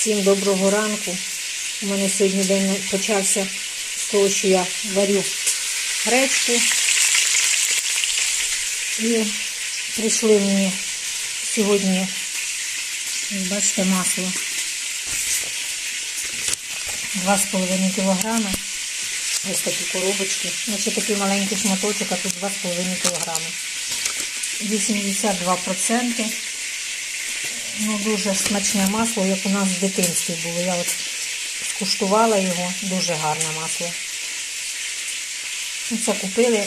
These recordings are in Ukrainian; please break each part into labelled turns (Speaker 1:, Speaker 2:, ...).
Speaker 1: Всім доброго ранку. У мене сьогодні день почався з того, що я варю гречку. І прийшли мені сьогодні, бачите, масло. 2,5 кілограми. Ось такі коробочки. Значить такий маленький шматочок, а тут 2,5 кілограми. 82%. Ну, дуже смачне масло, як у нас в дитинстві було. Я от скуштувала його, дуже гарне масло. Ну, Це купили,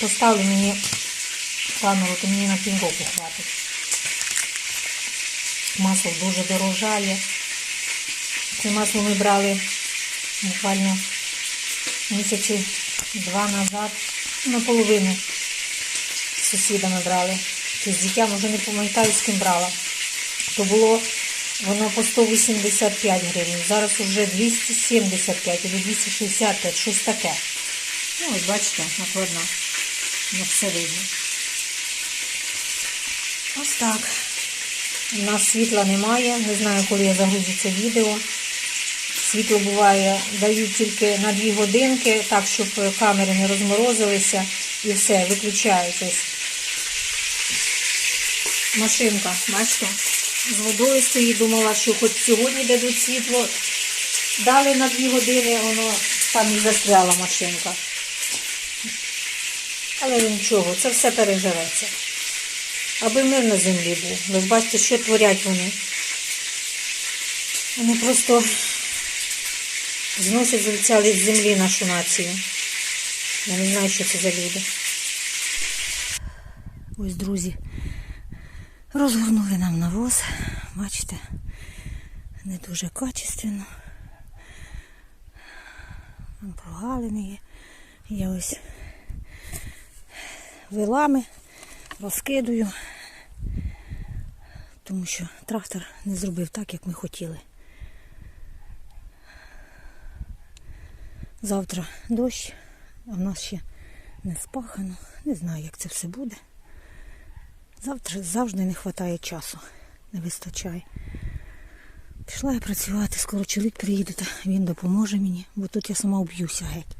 Speaker 1: поставили мені камеру, то мені на півроку хватить. Масло дуже дорожає. Це масло ми брали буквально місяці два назад, наполовину з сусідами брали. Чи з дітям вже не пам'ятаю, з ким брала. То було воно по 185 гривень. Зараз вже 275 або 265, щось таке. Ну, ось бачите, накладна. На все видно. Ось так. У нас світла немає. Не знаю, коли я загрузю це відео. Світло буває, дають тільки на 2 годинки, так, щоб камери не розморозилися. І все, виключають ось. Машинка, бачите? З водою стоїть, думала, що хоч сьогодні дадуть світло. Дали на 2 години, воно там і застряла машинка. Але нічого, це все переживеться. Аби мир на землі був. Ви бачите, що творять вони. Вони просто зносять з з землі нашу націю. Я не знаю, що це за люди. Ось, друзі, розгорнули нам навоз. Бачите, не дуже качественно. Прогалини є. Я ось вилами розкидую, тому що трактор не зробив так, як ми хотіли. Завтра дощ, а в нас ще не спахано. Не знаю, як це все буде. Завтра завжди не вистачає часу, не вистачає. Пішла я працювати, скоро чоловік приїде, та він допоможе мені, бо тут я сама вб'юся геть.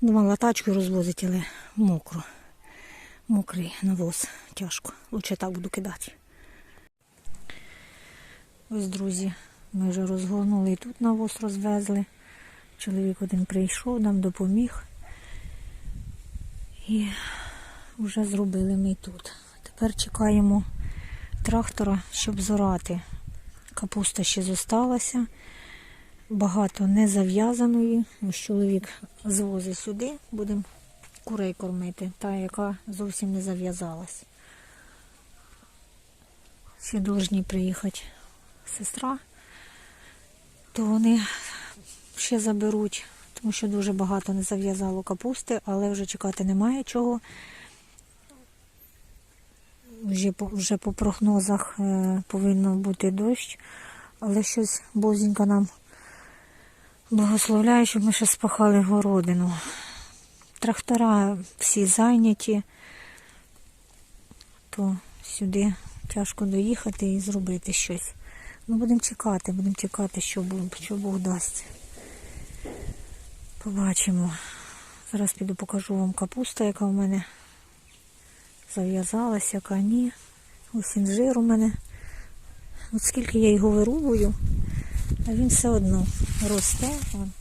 Speaker 1: Думала тачку розвозити, але мокро. Мокрий навоз. Тяжко. Лучше так буду кидати. Ось, друзі, ми вже розгорнули і тут навоз розвезли. Чоловік один прийшов, нам допоміг. І вже зробили ми тут. Тепер чекаємо трактора, щоб зорати. Капуста ще зосталася. Багато не зав'язаної. Чоловік звозить сюди, будемо курей кормити, та яка зовсім не зав'язалась. Ще повинні приїхати сестра, то вони ще заберуть, тому що дуже багато не зав'язало капусти, але вже чекати немає чого. Вже по, вже по прогнозах е, повинно бути дощ, але щось бозінька нам благословляє, щоб ми ще спахали городину. Трактора всі зайняті, то сюди тяжко доїхати і зробити щось. Ну, будемо чекати, будемо чекати, що, що Бог дасть. Побачимо. Зараз піду покажу вам капуста, яка в мене зав'язалася, яка ні. Ось інжир у мене. От скільки я його вирубую, а він все одно росте. Вон,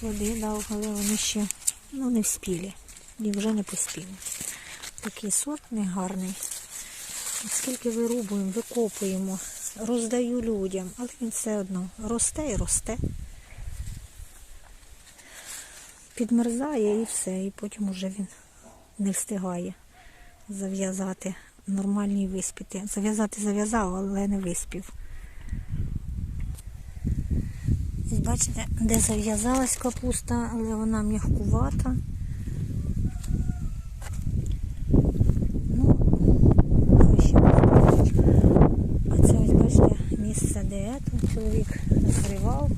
Speaker 1: плоди дав, але вони ще ну, не вспілі. І вже не поспіли. Такий сорт негарний. Скільки вирубуємо, викопуємо, роздаю людям, але він все одно росте і росте. Підмерзає і все, і потім уже він не встигає зав'язати нормальні виспіти. Зав'язати зав'язав, але не виспів. Бачите, де зав'язалась капуста, але вона м'ягкувата. Ну, це ось бачите місце, де тут чоловік зривав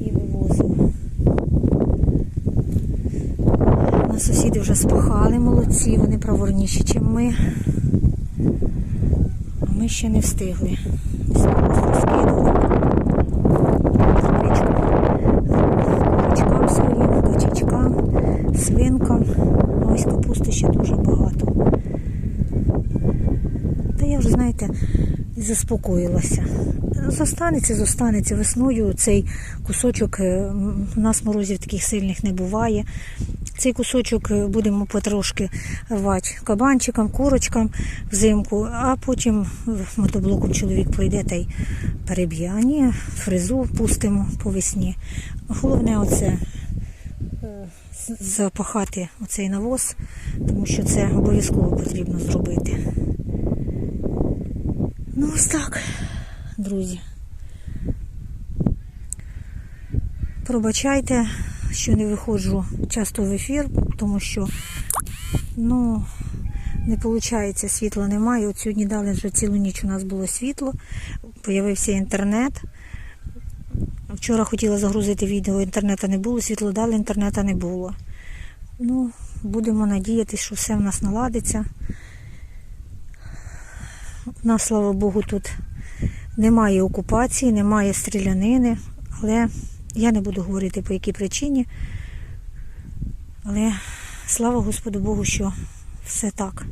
Speaker 1: і вивозив. На сусіди вже спахали молодці, вони праворніші, ніж ми. ми ще не встигли. Розкинули. Курочкам своїм, качечкам, свинкам. Ось капусти ще дуже багато. Та я вже, знаєте, заспокоїлася. Зостанеться, зостанеться весною. Цей кусочок, е, у нас морозів таких сильних не буває. Цей кусочок е, будемо потрошки рвати кабанчикам, курочкам взимку, а потім мотоблоком чоловік пройде та й переб'є. А ні, фрезу пустимо по весні. Головне оце е, запахати оцей навоз, тому що це обов'язково потрібно зробити. Ну, ось так, друзі. Пробачайте, що не виходжу часто в ефір, тому що ну, не виходить, світла немає. От сьогодні дали вже цілу ніч у нас було світло, появився інтернет. Вчора хотіла загрузити відео, інтернету не було, світло дали, інтернету не було. Ну, будемо надіятися, що все в нас наладиться. У нас, слава Богу, тут немає окупації, немає стрілянини, але я не буду говорити по якій причині. Але слава Господу Богу, що все так.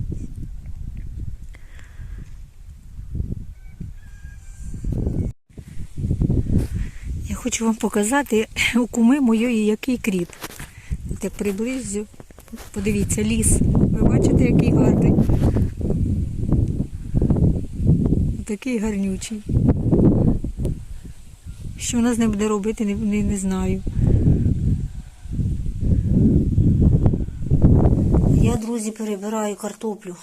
Speaker 1: Я хочу вам показати у куми моєї який кріп. От як приблизю, подивіться, ліс. Ви бачите, який гарний. Такий гарнючий. Що вона з ним буде робити, не, не, не знаю. Я, друзі, перебираю картоплю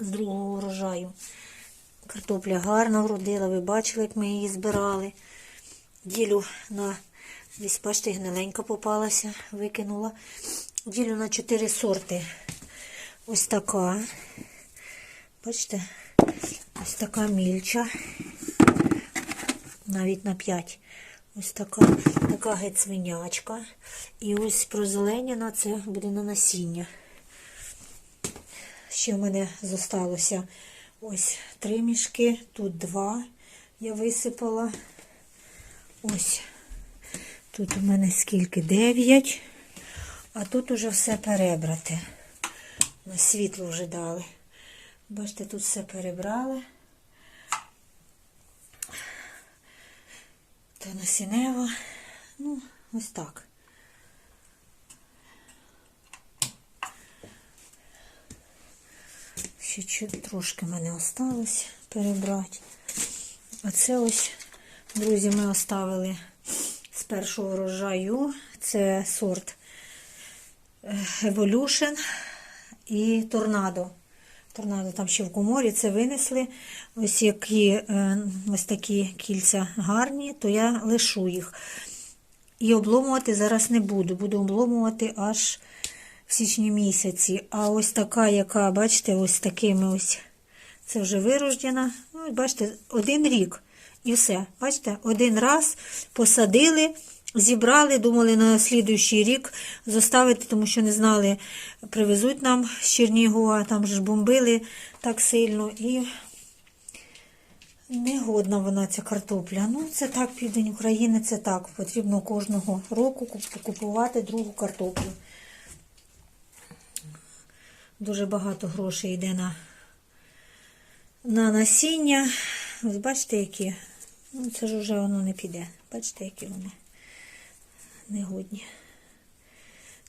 Speaker 1: з другого урожаю. Картопля гарно вродила, ви бачили, як ми її збирали. Ділю на, десь, бачите, гниленька попалася, викинула. Ділю на 4 сорти. Ось така. Бачите? Ось така мільча. Навіть на 5. Ось така, така геть свинячка. І ось прозеленіна це буде на насіння. Ще в мене зосталося ось три мішки, тут два я висипала. Ось. Тут у мене скільки? Дев'ять. А тут уже все перебрати. На світло вже дали. Бачите, тут все перебрали. Та насінева. Ну, ось так. Ще чуть трошки мене осталось перебрати. А це ось, друзі, ми оставили з першого врожаю. Це сорт е, Evolution і Торнадо. Торнадо там ще в коморі це винесли. Ось які е, ось такі кільця гарні, то я лишу їх. І обломувати зараз не буду. Буду обломувати аж в січні місяці. А ось така, яка, бачите, ось такими ось. Це вже вирождена. Ну, бачите, один рік. І все. Бачите, один раз посадили, зібрали, думали на слідуючий рік зоставити, тому що не знали, привезуть нам з Чернігова, там ж бомбили так сильно. І негодна вона ця картопля. Ну, це так, південь України, це так. Потрібно кожного року купувати другу картоплю. Дуже багато грошей йде на, на насіння. Ось бачите, які. Ну, це ж вже воно не піде. Бачите, які вони негодні.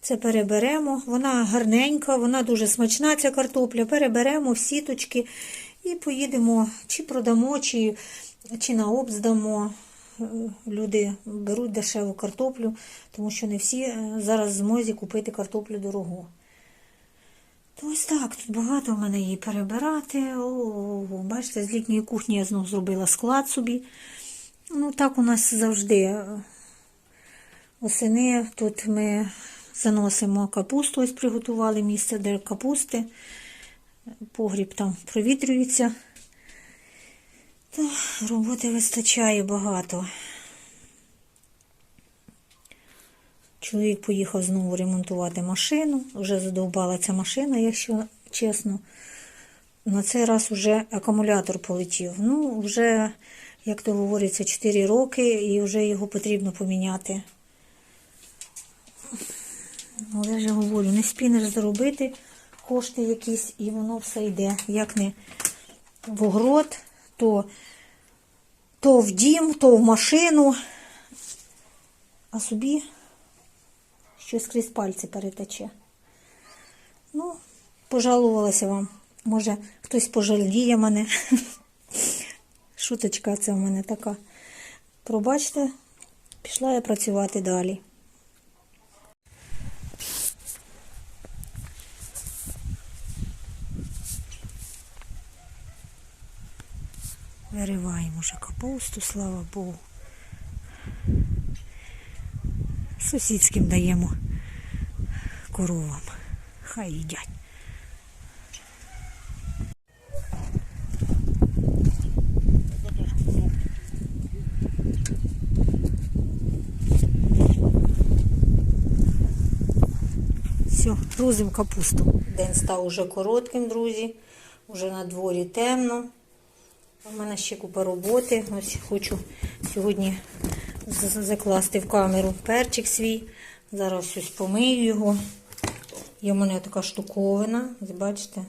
Speaker 1: Це переберемо. Вона гарненька, вона дуже смачна, ця картопля. Переберемо в сіточки і поїдемо, чи продамо, чи, чи на обз дамо. Е, Люди беруть дешеву картоплю, тому що не всі е, зараз змозі купити картоплю дорогу. То ось так, тут багато в мене її перебирати. О, бачите, з літньої кухні я знову зробила склад собі. Ну, так у нас завжди. Осени тут ми заносимо капусту, ось приготували місце для капусти. Погріб там провітрюється. Та роботи вистачає багато. Чоловік поїхав знову ремонтувати машину. Вже задовбала ця машина, якщо чесно. на цей раз вже акумулятор полетів. Ну, вже, як то говориться, 4 роки і вже його потрібно поміняти. Але я говорю, не спінеш заробити кошти якісь, і воно все йде. Як не в огород, то, то в дім, то в машину, а собі щось крізь пальці перетече. Ну, пожалувалася вам. Може, хтось пожаліє мене. Шуточка це в мене така. Пробачте, пішла я працювати далі. Вириваємо вже капусту, слава Богу. Сусідським даємо коровам. Хай їдять. Все, грузимо капусту. День став уже коротким, друзі. Уже на дворі темно. У мене ще купа роботи. Ось хочу сьогодні закласти в камеру перчик свій. Зараз ось помию його. Є в мене така штуковина, ось бачите,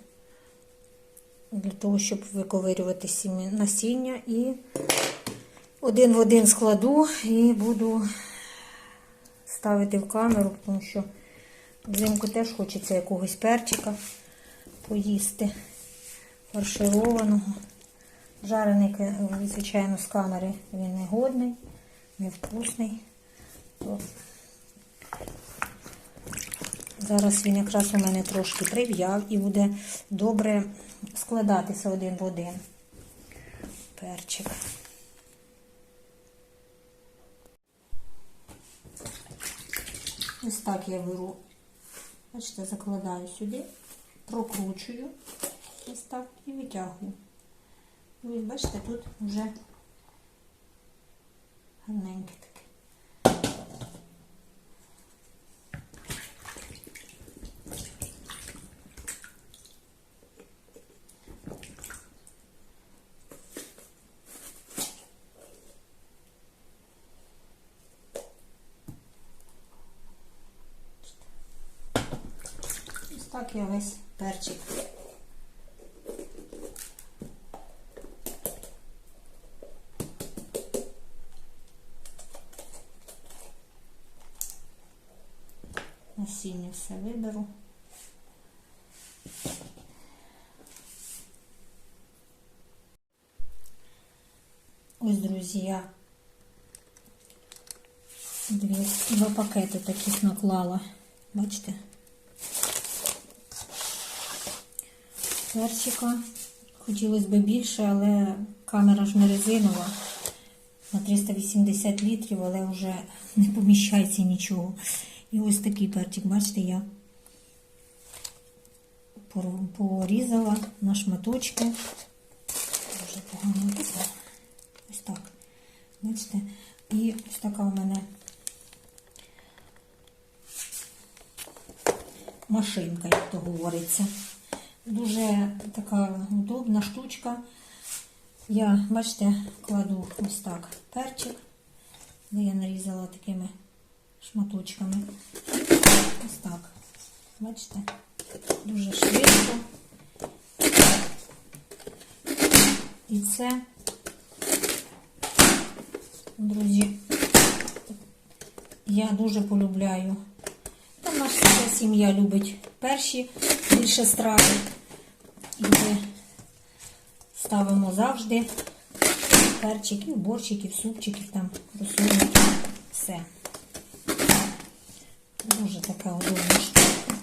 Speaker 1: для того, щоб виковирювати насіння. І один в один складу і буду ставити в камеру, тому що взимку теж хочеться якогось перчика поїсти фаршированого. Жарений, е, звичайно, з камери він не годний, невкусний. То Зараз він якраз у мене трошки прив'яв і буде добре складатися один в один. Перчик. Ось так я беру, бачите, закладаю сюди, прокручую ось так і витягую. Ось бачите, тут вже гарненьке таке. Ось так я весь перчик. Насіння все виберу. Ось, друзі, я дві, два пакети таких наклала. Бачите? Перчика. Хотілося б більше, але камера ж не резинова. На 380 літрів, але вже не поміщається нічого. І ось такий перчик, бачите, я порізала на шматочки. Дуже погано написано. Ось так. Бачите? І ось така у мене машинка, як то говориться. Дуже така удобна штучка. Я, бачите, кладу ось так перчик, де я нарізала такими шматочками. Ось так. Бачите? Дуже швидко. І це, друзі, я дуже полюбляю. Та наша сім'я любить перші більше страви. І ми ставимо завжди перчики, в борщики, в супчики, там, розсольники, все. Така удобна штука.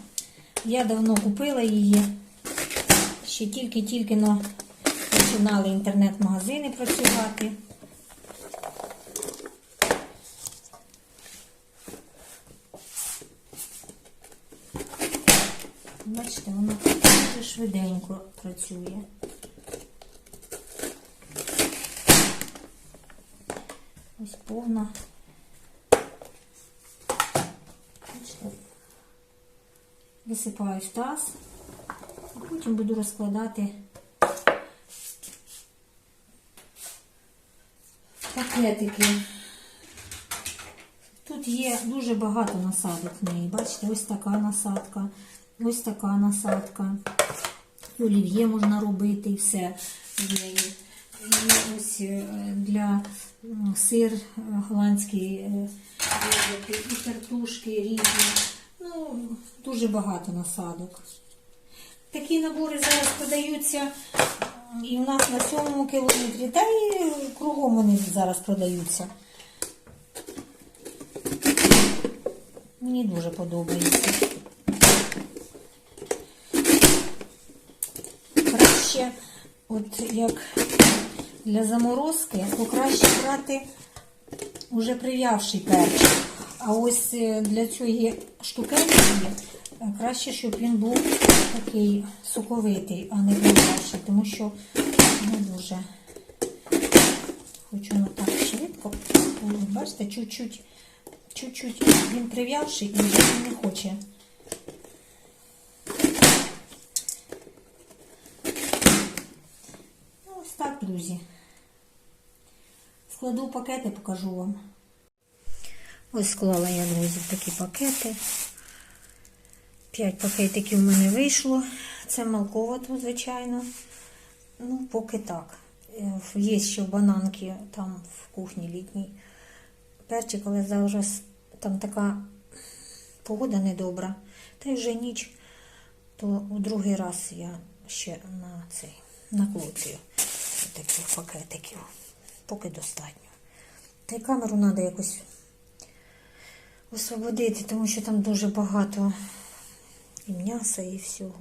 Speaker 1: Я давно купила її. Ще тільки-тільки починали інтернет-магазини працювати. Бачите, воно дуже швиденько працює. Ось повна. висипаю в таз, а потім буду розкладати пакетики. Тут є дуже багато насадок в неї. Бачите, ось така насадка, ось така насадка. Олів'є можна робити і все в неї. І ось е, для сир е, голландський е, і картушки, різні. Дуже багато насадок. Такі набори зараз продаються і в нас на сьомому кілометрі, та і кругом вони зараз продаються. Мені дуже подобається. Краще, от як для заморозки, то краще брати уже прив'явший перчик. А ось е, для цієї штукенції е, краще, щоб він був такий соковитий, а не прив'явший, тому що не дуже хочу воно так швидко. Бачите, чуть-чуть, він прив'явший і вже не хоче. Ну, ось так, друзі. Складу пакети, покажу вам. Ось склала я, друзі, такі пакети. П'ять пакетиків в мене вийшло. Це малкова тут, звичайно. Ну, поки так. Е, Є ще бананки там в кухні літній. Перчик, але зараз там така погода недобра. Та й вже ніч, то у другий раз я ще на цей накручую таких пакетиків. Поки достатньо. Та й камеру треба якось освободити, тому що там дуже багато і м'яса, і всього.